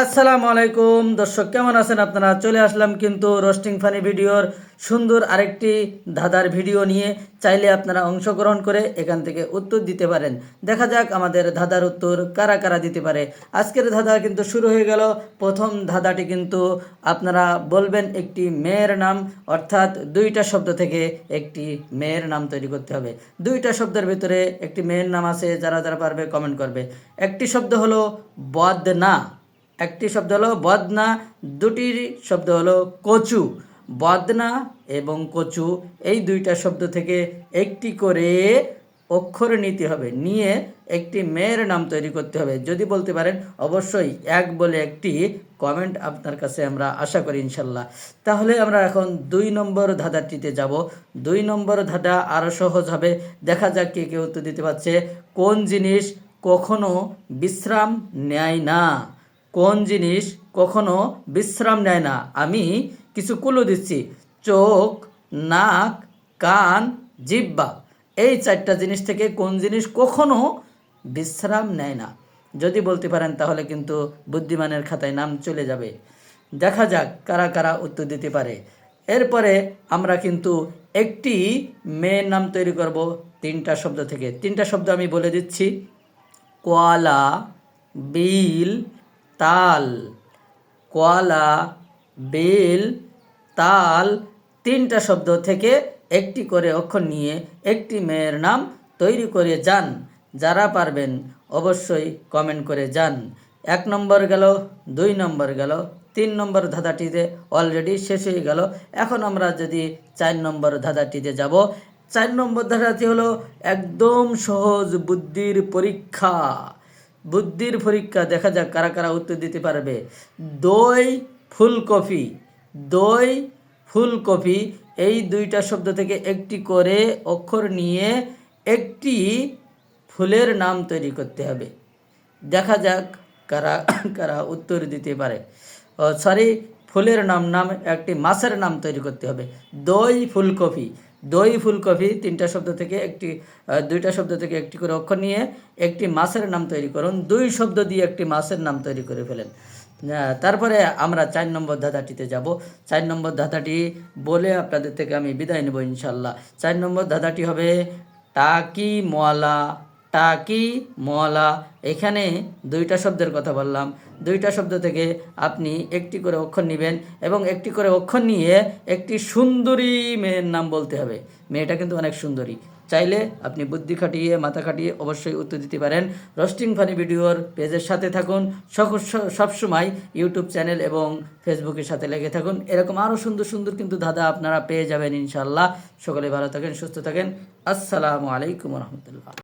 আসসালামু আলাইকুম। দর্শক, কেমন আছেন আপনারা? চলে আসলাম কিন্তু রোস্টিং ফানি ভিডিওর সুন্দর আরেকটি ধাঁধার ভিডিও নিয়ে। চাইলে আপনারা অংশগ্রহণ করে এখান থেকে উত্তর দিতে পারেন। দেখা যাক আমাদের ধাঁধার উত্তর কারা কারা দিতে পারে। আজকের ধাঁধা কিন্তু শুরু হয়ে গেল। প্রথম ধাঁধাটি কিন্তু আপনারা বলবেন একটি মেয়ের নাম, অর্থাৎ দুইটা শব্দ থেকে একটি মেয়ের নাম তৈরি করতে হবে। দুইটা শব্দের ভিতরে একটি মেয়ের নাম আছে, যারা যারা পারবে কমেন্ট করবে। একটি শব্দ হলো বদনা। একটি শব্দ হলো বদনা, দুটির শব্দ হলো কচু। বদনা এবং কচু, এই দুইটা শব্দ থেকে একটি করে অক্ষর নিতে হবে। নিয়ে একটি মেয়ের নাম তৈরি করতে হবে। যদি বলতে পারেন, অবশ্যই এক বলে একটি কমেন্ট আপনার কাছে আমরা আশা করি ইনশাল্লাহ। তাহলে আমরা এখন দুই নম্বর ধাঁধাটিতে যাব। দুই নম্বর ধাঁধা আরও সহজ হবে। দেখা যাক কে কে উত্তর দিতে পারছে। কোন জিনিস কখনো বিশ্রাম নেয় না? কোন জিনিস কখনো বিশ্রাম নেয় না? আমি কিছু কুলো দিচ্ছি। চোখ, নাক, কান জিব্বা এই চারটা জিনিস থেকে কোন জিনিস কখনো বিশ্রাম নেয় না? যদি বলতে পারেন, তাহলে কিন্তু বুদ্ধিমানের খাতায় নাম চলে যাবে। দেখা যাক কারা কারা উত্তর দিতে পারে। এরপরে আমরা কিন্তু একটি মেয়ের নাম তৈরি করব তিনটা শব্দ থেকে। তিনটা শব্দ আমি বলে দিচ্ছি। কোয়ালা, বিল তাল, কোয়ালা, বেল, তাল তিনটা শব্দ থেকে একটি করে অক্ষর নিয়ে একটি মেয়ের নাম তৈরি করে যান। যারা পারবেন অবশ্যই কমেন্ট করে যান। এক নম্বর গেল, দুই নম্বর গেল, তিন নম্বর ধাঁধাটিতে অলরেডি শেষ হয়ে গেল। এখন আমরা যদি চার নম্বর ধাঁধাটিতে যাব, চার নম্বর ধাঁধাটি হলো একদম সহজ বুদ্ধির পরীক্ষা। বুদ্ধির পরীক্ষা, দেখা যাক কারা কারা উত্তর দিতে পারবে। দই, ফুলকপি দই, ফুলকপি, এই দুইটা শব্দ থেকে একটি করে অক্ষর নিয়ে একটি ফুলের নাম তৈরি করতে হবে। দেখা যাক কারা কারা উত্তর দিতে পারে। সরি ফুলের নাম নাম, একটি মাছের নাম তৈরি করতে হবে। দই, ফুলকপি। দই, ফুলকপি তিনটা শব্দ থেকে একটি দুইটা শব্দ থেকে একটি করে অক্ষর নিয়ে একটি মাছের নাম তৈরি করুন। দুই শব্দ দিয়ে একটি মাছের নাম তৈরি করে ফেলেন। তারপরে আমরা চার নম্বর ধাঁধাটিতে যাব। চার নম্বর ধাঁধাটি বলে আপনাদের থেকে আমি বিদায় নেব ইনশাল্লাহ চার নম্বর ধাঁধাটি হবে টাকি মোয়ালা টাকি মলা। এখানে দুইটা শব্দের কথা বললাম। দুইটা শব্দ থেকে আপনি একটি করে অক্ষর নেবেন এবং একটি করে অক্ষর নিয়ে একটি সুন্দরী মেয়ের নাম বলতে হবে। মেয়েটা কিন্তু অনেক সুন্দরী। চাইলে আপনি বুদ্ধি খাটিয়ে, মাথা খাটিয়ে অবশ্যই উত্তর দিতে পারেন। রোস্টিং ফানি ভিডিওর পেজের সাথে থাকুন। সবসময় ইউটিউব চ্যানেল এবং ফেসবুকের সাথে লেগে থাকুন। এরকম আরও সুন্দর সুন্দর কিন্তু দাদা আপনারা পেয়ে যাবেন ইনশাল্লাহ সকলে ভালো থাকেন, সুস্থ থাকেন। আসসালামু আলাইকুম রহমতুল্লাহ।